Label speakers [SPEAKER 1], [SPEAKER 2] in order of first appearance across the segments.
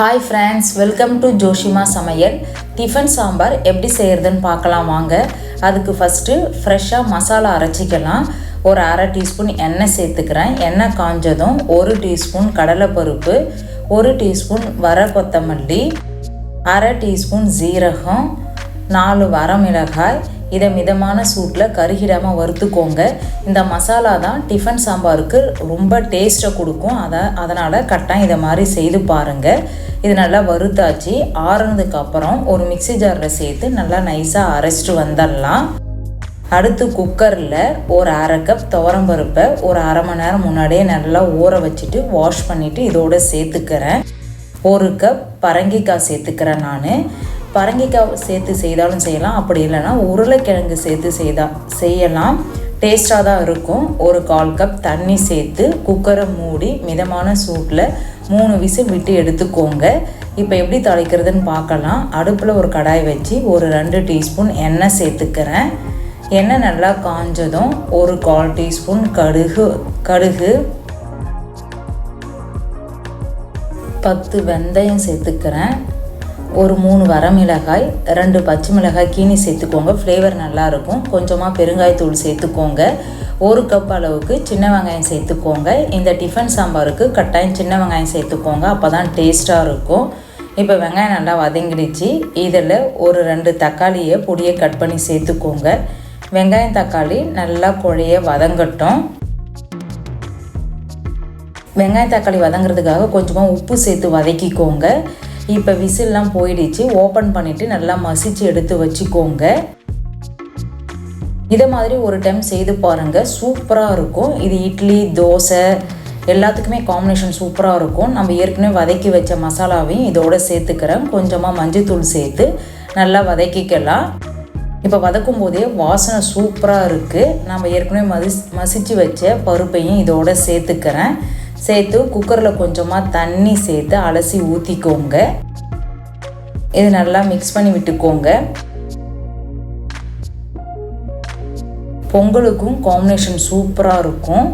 [SPEAKER 1] Hi friends welcome to Joshima சமையல் tiffin sambar எப்படி செய்கிறதுன்னு பார்க்கலாம் வாங்க. அதுக்கு ஃபஸ்ட்டு ஃப்ரெஷ்ஷாக மசாலா அரைச்சிக்கலாம். ஒரு அரை டீஸ்பூன் எண்ணெய் சேர்த்துக்கிறேன். எண்ணெய் காஞ்சதும் ஒரு டீஸ்பூன் கடலைப்பருப்பு ஒரு டீஸ்பூன் வர கொத்தமல்லி அரை டீஸ்பூன் ஜீரகம் நாலு வரமிளகாய் இதை மிதமான சூட்டில் கருகிடாமல் வறுத்துக்கோங்க. இந்த மசாலா தான் டிஃபன் சாம்பாருக்கு ரொம்ப டேஸ்ட்டை கொடுக்கும். அதை அதனால் கட்டாயம் இதை மாதிரி செய்து பாருங்கள் இது நல்லா வறுத்தாச்சு. ஆறுனதுக்கு அப்புறம் ஒரு மிக்ஸி ஜாரில் சேர்த்து நல்லா நைஸாக அரைச்சிட்டு வந்துடலாம். அடுத்து குக்கரில் ஒரு அரை கப் துவரம்பருப்பை ஒரு அரை மணி நேரம் முன்னாடியே நல்லா ஊற வச்சுட்டு வாஷ் பண்ணிவிட்டு இதோட சேர்த்துக்கிறேன். ஒரு கப் பரங்கிக்காய் சேர்த்துக்கிறேன் நான். பரங்கிக்காய் சேர்த்து செய்தாலும் செய்யலாம். அப்படி இல்லைன்னா உருளைக்கிழங்கு சேர்த்து செய்தா செய்யலாம். டேஸ்ட்டாக தான் இருக்கும். ஒரு கால் கப் தண்ணி சேர்த்து குக்கரை மூடி மிதமான சூட்டில் மூணு விசில் விட்டு எடுத்துக்கோங்க. இப்போ எப்படி தாளிக்கிறதுன்னு பார்க்கலாம். அடுப்பில் ஒரு கடாய் வச்சு ஒரு ரெண்டு டீஸ்பூன் எண்ணெய் சேர்த்துக்கிறேன். எண்ணெய் நல்லா காஞ்சதும் ஒரு கால் டீஸ்பூன் கடுகு கடுகு பத்து வெந்தயம் சேர்த்துக்கிறேன். ஒரு மூணு வரமிளகாய் ரெண்டு பச்சை மிளகாய் கீனி சேர்த்துக்கோங்க. ஃப்ளேவர் நல்லாயிருக்கும். கொஞ்சமாக பெருங்காயத்தூள் சேர்த்துக்கோங்க. ஒரு கப் அளவுக்கு சின்ன வெங்காயம் சேர்த்துக்கோங்க. இந்த டிஃபன் சாம்பாருக்கு கட்டாயம் சின்ன வெங்காயம் சேர்த்துக்கோங்க. அப்போ தான் டேஸ்ட்டாக இருக்கும். இப்போ வெங்காயம் நல்லா வதங்கிடுச்சு. இதில் ஒரு ரெண்டு தக்காளியை பொடியை கட் பண்ணி சேர்த்துக்கோங்க. வெங்காயம் தக்காளி நல்லா குழைய வதங்கட்டும். வெங்காயம் தக்காளி வதங்குறதுக்காக கொஞ்சமாக உப்பு சேர்த்து வதக்கிக்கோங்க. இப்போ விசில்லாம் போயிடுச்சு. ஓப்பன் பண்ணிவிட்டு நல்லா மசிச்சு எடுத்து வச்சுக்கோங்க. இதை மாதிரி ஒரு டைம் செய்து பாருங்கள் சூப்பராக இருக்கும். இது இட்லி தோசை எல்லாத்துக்குமே காம்பினேஷன் சூப்பராக இருக்கும். நம்ம ஏற்கனவே வதக்கி வச்ச மசாலாவையும் இதோட சேர்த்துக்கிறேன். கொஞ்சமாக மஞ்சத்தூள் சேர்த்து நல்லா வதக்கிக்கலாம். இப்போ வதக்கும் போதே வாசனை சூப்பராக இருக்குது நம்ம ஏற்கனவே மதி மசித்து வச்ச பருப்பையும் இதோட சேர்த்துக்கிறேன். சேர்த்து குக்கரில் கொஞ்சமாக தண்ணி சேர்த்து அலசி ஊற்றிக்கோங்க இது நல்லா மிக்ஸ் பண்ணி விட்டுக்கோங்க. பொங்கலுக்கும் காம்பினேஷன் சூப்பராக இருக்கும்.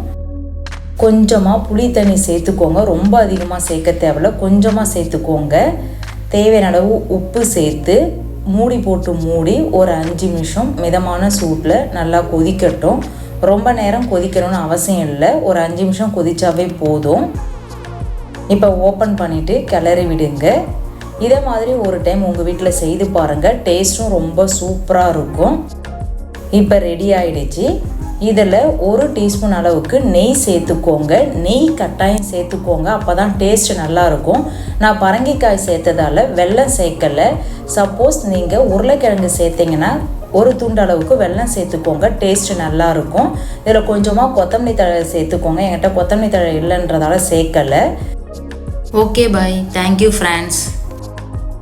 [SPEAKER 1] கொஞ்சமாக புளி தண்ணி சேர்த்துக்கோங்க. ரொம்ப அதிகமாக சேர்க்க தேவையில்ல. கொஞ்சமாக சேர்த்துக்கோங்க. தேவையான அளவு உப்பு சேர்த்து மூடி போட்டு மூடி ஒரு அஞ்சு நிமிஷம் மிதமான சூட்டில் நல்லா கொதிக்கட்டும். ரொம்ப நேரம் கொதிக்கணும்னு அவசியம் இல்லை. ஒரு அஞ்சு நிமிஷம் கொதிச்சாவே போதும். இப்போ ஓப்பன் பண்ணிவிட்டு கிளறி விடுங்க. இதை மாதிரி ஒரு டைம் உங்கள் வீட்டில் செய்து பாருங்கள் டேஸ்ட்டும் ரொம்ப சூப்பராக இருக்கும். இப்போ ரெடி ஆயிடுச்சு. இதில் ஒரு டீஸ்பூன் அளவுக்கு நெய் சேர்த்துக்கோங்க. நெய் கட்டாயம் சேர்த்துக்கோங்க. அப்போ தான் டேஸ்ட் நல்லாயிருக்கும் நான் பரங்கிக்காய் சேர்த்ததால் வெல்லம் சேர்க்கலை. சப்போஸ் நீங்கள் உருளைக்கிழங்கு சேர்த்திங்கன்னா ஒரு துண்டு அளவுக்கு வெல்லம் சேர்த்துக்கோங்க. டேஸ்ட் நல்லாயிருக்கும். இதில் கொஞ்சமாக கொத்தமல்லி தழை சேர்த்துக்கோங்க. என்கிட்ட கொத்தமல்லி தழை இல்லைன்றதால சேர்க்கலை. Okay bye thank you friends